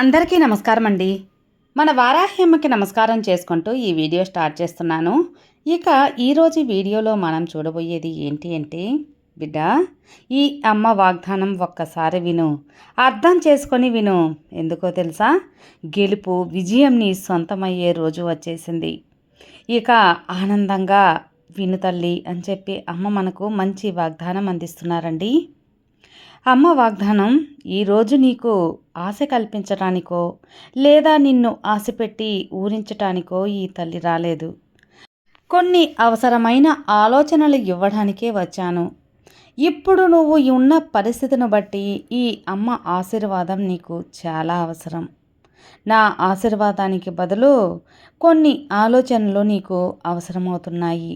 అందరికీ నమస్కారం అండి మన వారాహ్యమ్మకి నమస్కారం చేసుకుంటూ ఈ వీడియో స్టార్ట్ చేస్తున్నాను. ఇక ఈరోజు వీడియోలో మనం చూడబోయేది ఏంటి అంటే బిడ్డ ఈ అమ్మ వాగ్దానం ఒక్కసారి విను. అర్థం చేసుకొని విను. ఎందుకో తెలుసా? గెలుపు విజయం నీ సొంతమయ్యే రోజు వచ్చేసింది. ఇక ఆనందంగా విను తల్లి అని చెప్పి అమ్మ మనకు మంచి వాగ్దానం అందిస్తున్నారండి. అమ్మ వాగ్దానం ఈరోజు నీకు ఆశ కల్పించటానికో లేదా నిన్ను ఆశపెట్టి ఊరించటానికో ఈ తల్లి రాలేదు. కొన్ని అవసరమైన ఆలోచనలు ఇవ్వడానికే వచ్చాను. ఇప్పుడు నువ్వు ఉన్న పరిస్థితిని బట్టి ఈ అమ్మ ఆశీర్వాదం నీకు చాలా అవసరం. నా ఆశీర్వాదానికి బదులు కొన్ని ఆలోచనలు నీకు అవసరమవుతున్నాయి.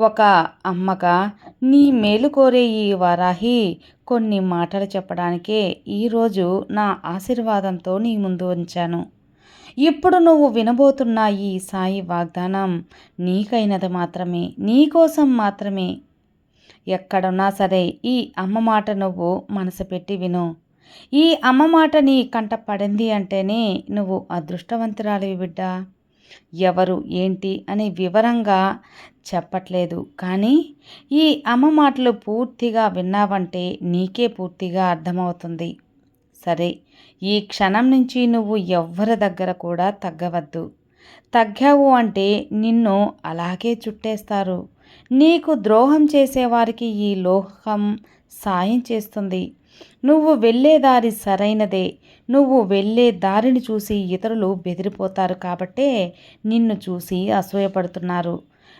ఒక అమ్మగా నీ మేలు కోరే ఈ వారాహి కొన్ని మాటలు చెప్పడానికే ఈరోజు నా ఆశీర్వాదంతో నీ ముందు ఉంచాను. ఇప్పుడు నువ్వు వినబోతున్న ఈ సాయి వాగ్దానం నీకైనది మాత్రమే నీకోసం మాత్రమే. ఎక్కడున్నా సరే ఈ అమ్మ మాట నువ్వు మనసు పెట్టి విను. ఈ అమ్మ మాట నీ కంట పడింది అంటేనే నువ్వు అదృష్టవంతురాలివి బిడ్డ. ఎవరు ఏంటి అని వివరంగా చెప్పట్లేదు. కానీ ఈ అమ్మ మాటలు పూర్తిగా విన్నావంటే నీకే పూర్తిగా అర్థమవుతుంది. సరే ఈ క్షణం నుంచి నువ్వు ఎవ్వరి దగ్గర కూడా తగ్గవద్దు. తగ్గావు అంటే నిన్ను అలాగే చుట్టేస్తారు. నీకు ద్రోహం చేసేవారికి ఈ లోహం సాయం చేస్తుంది. నువ్వు వెళ్ళే దారి సరైనదే. నువ్వు వెళ్ళే దారిని చూసి ఇతరులు బెదిరిపోతారు కాబట్టే నిన్ను చూసి అసూయపడుతున్నారు.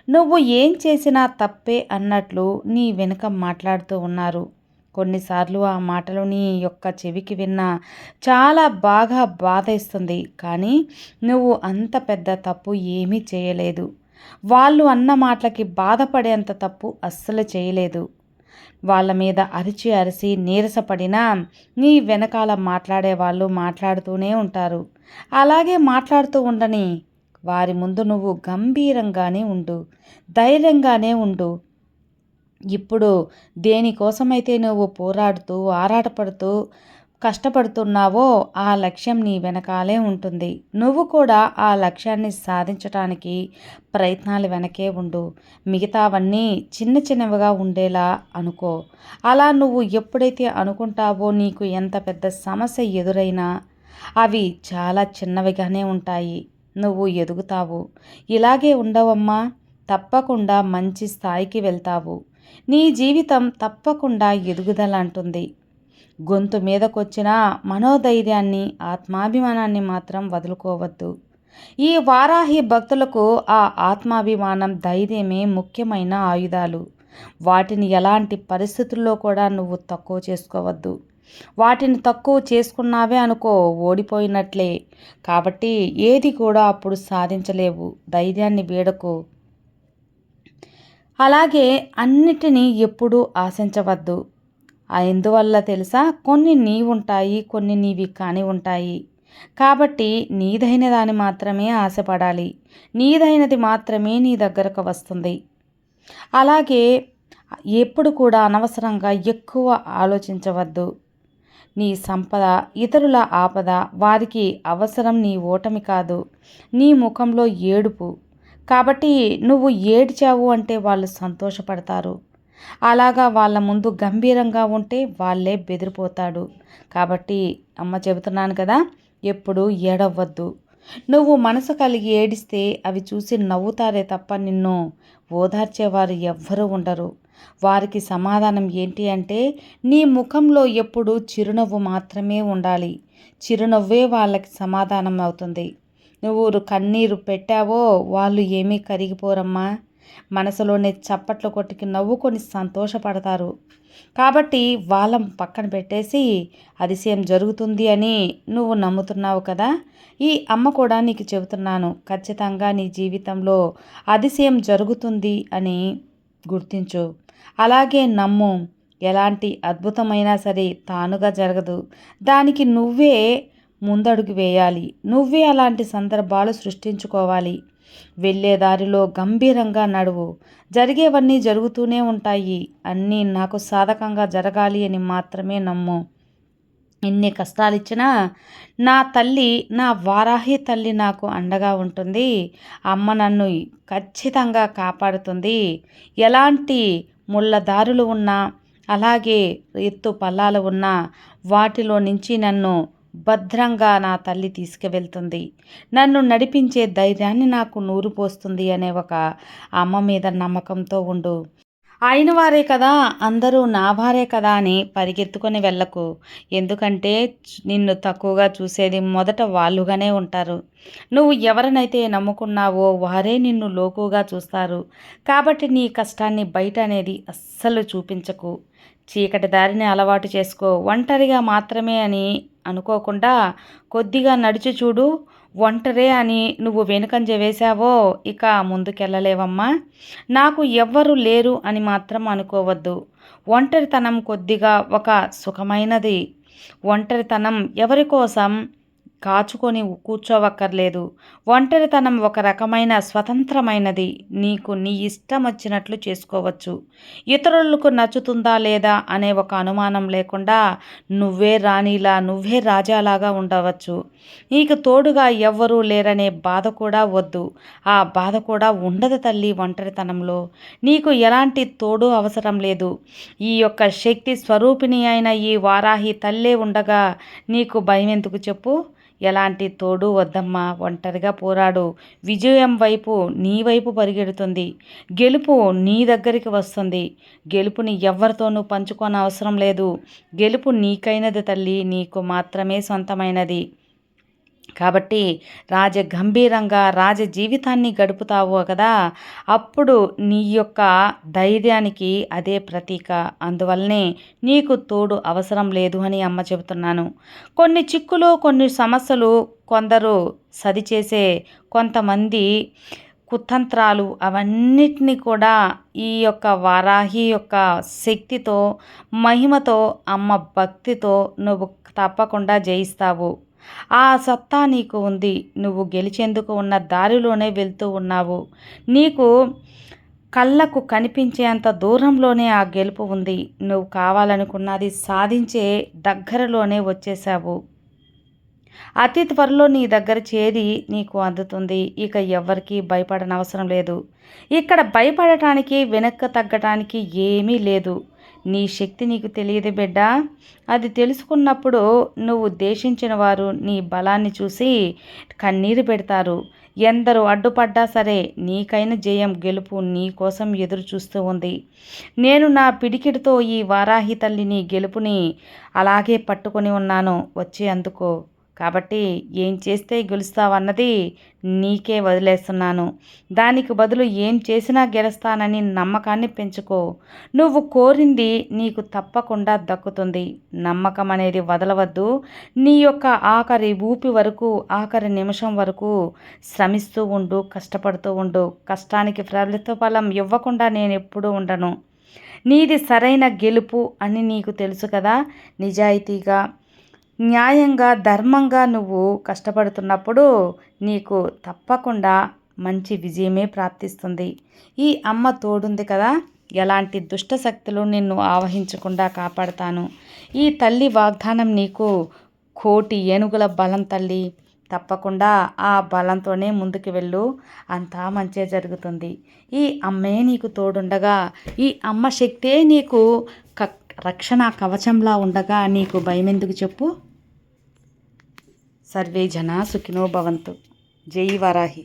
నువ్వు ఏం చేసినా తప్పే అన్నట్లు నీ వెనుక మాట్లాడుతూ ఉన్నారు. కొన్నిసార్లు ఆ మాటలు నీ యొక్క చెవికి విన్న చాలా బాగా బాధేస్తుంది. కానీ నువ్వు అంత పెద్ద తప్పు ఏమీ చేయలేదు. వాళ్ళు అన్న మాటలకి బాధపడేంత తప్పు అస్సలు చేయలేదు. వాళ్ళ మీద అరిచి అరిసి నీరసపడినా నీ వెనకాల మాట్లాడే వాళ్ళు మాట్లాడుతూనే ఉంటారు. అలాగే మాట్లాడుతూ ఉండని వారి ముందు నువ్వు గంభీరంగానే ఉండు ధైర్యంగానే ఉండు. ఇప్పుడు దేనికోసమైతే నువ్వు పోరాడుతూ ఆరాటపడుతూ కష్టపడుతున్నావో ఆ లక్ష్యం నీ వెనకాలే ఉంటుంది. నువ్వు కూడా ఆ లక్ష్యాన్ని సాధించటానికి ప్రయత్నాలు వెనకే ఉండు. మిగతావన్నీ చిన్న చిన్నవిగా ఉండేలా అనుకో. అలా నువ్వు ఎప్పుడైతే అనుకుంటావో నీకు ఎంత పెద్ద సమస్య ఎదురైనా అవి చాలా చిన్నవిగానే ఉంటాయి. నువ్వు ఎదుగుతావు. ఇలాగే ఉండవమ్మా తప్పకుండా మంచి స్థాయికి వెళ్తావు. నీ జీవితం తప్పకుండా ఎదుగుదల అంటుంది గొంతు మీదకొచ్చిన మనోధైర్యాన్ని ఆత్మాభిమానాన్ని మాత్రం వదులుకోవద్దు. ఈ వారాహి భక్తులకు ఆ ఆత్మాభిమానం ధైర్యమే ముఖ్యమైన ఆయుధాలు. వాటిని ఎలాంటి పరిస్థితుల్లో కూడా నువ్వు తక్కువ చేసుకోవద్దు. వాటిని తక్కువ చేసుకున్నావే అనుకో ఓడిపోయినట్లే. కాబట్టి ఏది కూడా అప్పుడు సాధించలేవు. ధైర్యాన్ని వీడకు. అలాగే అన్నిటినీ ఎప్పుడూ ఆశించవద్దు. ఎందువల్ల తెలుసా? కొన్ని నీ ఉంటాయి కొన్ని నీవి కాని ఉంటాయి. కాబట్టి నీదైన దాన్ని మాత్రమే ఆశపడాలి. నీదైనది మాత్రమే నీ దగ్గరకు వస్తుంది. అలాగే ఎప్పుడు కూడా అనవసరంగా ఎక్కువ ఆలోచించవద్దు. నీ సంపద ఇతరుల ఆపద వారికి అవసరం నీ ఓటమి కాదు. నీ ముఖంలో ఏడుపు. కాబట్టి నువ్వు ఏడ్చావు అంటే వాళ్ళు సంతోషపడతారు. అలాగా వాళ్ళ ముందు గంభీరంగా ఉంటే వాళ్ళే బెదిరిపోతాడు. కాబట్టి అమ్మ చెబుతున్నాను కదా ఎప్పుడు ఏడవద్దు. నువ్వు మనసు కలిగి ఏడిస్తే అవి చూసి నవ్వుతారే తప్ప నిన్ను ఓదార్చేవారు ఎవ్వరూ ఉండరు. వారికి సమాధానం ఏంటి అంటే నీ ముఖంలో ఎప్పుడు చిరునవ్వు మాత్రమే ఉండాలి. చిరునవ్వే వాళ్ళకి సమాధానం అవుతుంది. నువ్వు కన్నీరు పెట్టావో వాళ్ళు ఏమీ కరిగిపోరమ్మా. మనసులోనే చప్పట్లు కొట్టుకి నవ్వుకొని సంతోషపడతారు. కాబట్టి వాళ్ళం పక్కన పెట్టేసి అతిశయం జరుగుతుంది అని నువ్వు నమ్ముతున్నావు కదా? ఈ అమ్మ కూడా నీకు చెబుతున్నాను ఖచ్చితంగా నీ జీవితంలో అతిశయం జరుగుతుంది అని గుర్తించు. అలాగే నమ్ము. ఎలాంటి అద్భుతమైనా సరే తానుగా జరగదు. దానికి నువ్వే ముందడుగు వేయాలి. నువ్వే అలాంటి సందర్భాలు సృష్టించుకోవాలి. వెళ్ళే దారిలో గంభీరంగా నడువు. జరిగేవన్నీ జరుగుతూనే ఉంటాయి. అన్నీ నాకు సాధకంగా జరగాలి అని మాత్రమే నమ్ము. ఎన్ని కష్టాలు ఇచ్చినా నా తల్లి నా వారాహి తల్లి నాకు అండగా ఉంటుంది. అమ్మ నన్ను ఖచ్చితంగా కాపాడుతుంది. ఎలాంటి ముళ్ళదారులు ఉన్నా అలాగే ఎత్తు పల్లాలు ఉన్నా వాటిలో నుంచి నన్ను భద్రంగా నా తల్లి తీసుకువెళ్తుంది. నన్ను నడిపించే ధైర్యాన్ని నాకు నూరు పోస్తుంది అనే ఒక అమ్మ మీద నమ్మకంతో ఉండు. అయిన వారే కదా అందరూ నా వారే కదా అని పరిగెత్తుకొని వెళ్ళకు. ఎందుకంటే నిన్ను తక్కువగా చూసేది మొదట వాళ్ళుగానే ఉంటారు. నువ్వు ఎవరినైతే నమ్ముకున్నావో వారే నిన్ను లోకుగా చూస్తారు. కాబట్టి నీ కష్టాన్ని బయట అనేది అస్సలు చూపించకు. చీకటి దారిని అలవాటు చేసుకో. ఒంటరిగా మాత్రమే అని అనుకోకుండా కొద్దిగా నడిచి చూడు. ఒంటరే అని నువ్వు వెనుకంజ వేశావో ఇక ముందుకెళ్ళలేవమ్మా. నాకు ఎవ్వరు లేరు అని మాత్రం అనుకోవద్దు. ఒంటరితనం కొద్దిగా ఒక సుఖమైనది. ఒంటరితనం ఎవరి కోసం? కాచుకొని కూర్చోవక్కర్లేదు. ఒంటరితనం ఒక రకమైన స్వతంత్రమైనది. నీకు నీ ఇష్టం వచ్చినట్లు చేసుకోవచ్చు. ఇతరులకు నచ్చుతుందా లేదా అనే ఒక అనుమానం లేకుండా నువ్వే రాణిలా నువ్వే రాజాలాగా ఉండవచ్చు. నీకు తోడుగా ఎవ్వరూ లేరనే బాధ కూడా వద్దు. ఆ బాధ కూడా ఉండదు తల్లి ఒంటరితనంలో. నీకు ఎలాంటి తోడు అవసరం లేదు. ఈ యొక్క శక్తి స్వరూపిణి అయిన ఈ వారాహి తల్లే ఉండగా నీకు భయం ఎందుకు చెప్పు? ఎలాంటి తోడు వద్దమ్మా ఒంటరిగా పోరాడు. విజయం వైపు నీ వైపు పరిగెడుతుంది. గెలుపు నీ దగ్గరికి వస్తుంది. గెలుపుని ఎవరితోనూ పంచుకోనవసరం లేదు. గెలుపు నీకైనది తల్లి నీకు మాత్రమే సొంతమైనది. కాబట్టి రాజ గంభీరంగా రాజ జీవితాన్ని గడుపుతావు కదా అప్పుడు నీ యొక్క ధైర్యానికి అదే ప్రతీక. అందువల్లనే నీకు తోడు అవసరం లేదు అని అమ్మ చెబుతున్నాను. కొన్ని చిక్కులు కొన్ని సమస్యలు కొందరు సది చేసే కొంతమంది కుతంత్రాలు అవన్నిటినీ కూడా ఈ యొక్క వారాహి యొక్క శక్తితో మహిమతో అమ్మ భక్తితో నువ్వు తప్పకుండా జయిస్తావు. ఆ సత్తా నీకు ఉంది. నువ్వు గెలిచేందుకు ఉన్న దారిలోనే వెళ్తూ ఉన్నావు. నీకు కళ్ళకు కనిపించేంత దూరంలోనే ఆ గెలుపు ఉంది. నువ్వు కావాలనుకున్నది సాధించే దగ్గరలోనే వచ్చేసావు అతి త్వరలో నీ దగ్గర చేరి నీకు అందుతుంది. ఇక ఎవ్వరికీ భయపడనవసరం లేదు. ఇక్కడ భయపడటానికి వెనక్కి తగ్గటానికి ఏమీ లేదు. నీ శక్తి నీకు తెలియదు బిడ్డ. అది తెలుసుకున్నప్పుడు నువ్వు దేశించిన వారు నీ బలాన్ని చూసి కన్నీరు పెడతారు. ఎందరు అడ్డుపడ్డా సరే నీకైన జయం గెలుపు నీ కోసం ఎదురు చూస్తూ ఉంది. నేను నా పిడికిడితో ఈ వారాహి తల్లిని గెలుపుని అలాగే పట్టుకొని ఉన్నాను. వచ్చి అందుకో. కాబట్టి ఏం చేస్తే గెలుస్తావన్నది నీకే వదిలేస్తున్నాను. దానికి బదులు ఏం చేసినా గెలుస్తానని నమ్మకాన్ని పెంచుకో. నువ్వు కోరింది నీకు తప్పకుండా దక్కుతుంది. నమ్మకం అనేది వదలవద్దు. నీ యొక్క ఆఖరి ఊపి వరకు ఆఖరి నిమిషం వరకు శ్రమిస్తూ ఉండు కష్టపడుతూ ఉండు. కష్టానికి ఫలం ఇవ్వకుండా నేను ఎప్పుడూ ఉండను. నీది సరైన గెలుపు అని నీకు తెలుసు కదా. నిజాయితీగా న్యాయంగా ధర్మంగా నువ్వు కష్టపడుతున్నప్పుడు నీకు తప్పకుండా మంచి విజయమే ప్రాప్తిస్తుంది. ఈ అమ్మ తోడుంది కదా? ఎలాంటి దుష్ట శక్తులు నిన్ను ఆవహించకుండా కాపాడుతాను. ఈ తల్లి వాగ్దానం నీకు కోటి ఏనుగుల బలం తల్లి. తప్పకుండా ఆ బలంతోనే ముందుకు వెళ్ళు. అంతా మంచే జరుగుతుంది. ఈ అమ్మే నీకు తోడుండగా ఈ అమ్మ శక్తే నీకు క రక్షణ కవచంలా ఉండగా నీకు భయం ఎందుకు చెప్పు? సర్వే జనా సుఖినో భవంతు. జై వరాహి.